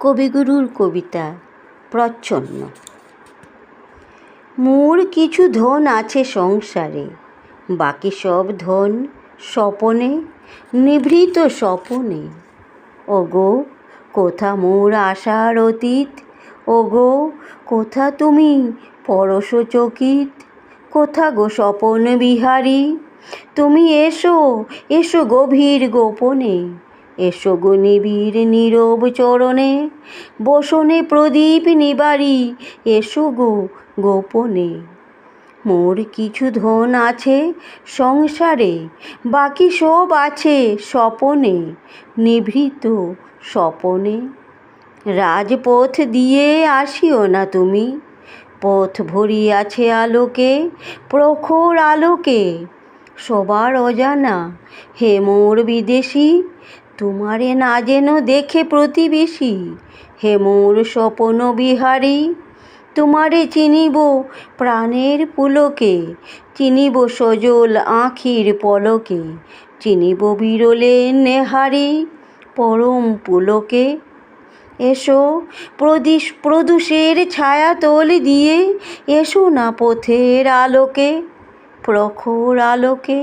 কবিগুরুর কবিতা প্রচ্ছন্ন। মোর কিছু ধন আছে সংসারে, বাকি সব ধন স্বপনে, নিভৃত স্বপনে। ওগো, কোথা মোর আশার অতীত? ওগো, কোথা তুমি পরশচকিত কোথা গো স্বপন বিহারী? তুমি এসো এসো গভীর গোপনে। এসো গো নিবিড় নীরব চরণে, বসনে প্রদীপ নিবারি এসো গো গোপনে। মোর কিছু ধন আছে সংসারে, বাকি সব আছে স্বপনে, নিভৃত স্বপনে। রাজপথ দিয়ে আসিও না তুমি, পথ ভরি আছে আলোকে, প্রখর আলোকে। সবার অজানা হে মোর বিদেশি তোমারে না যেন দেখে প্রতিবেশী। হে মোর স্বপন বিহারী, তোমারে চিনিব প্রাণের পুলকে, চিনিব সজল আঁখির পলকে, চিনিব বিরলে নেহারি পরম পুলকে। এসো প্রদিশ, প্রদূষের ছায়াতল দিয়ে, এসো না পথের আলোকে, প্রখর আলোকে।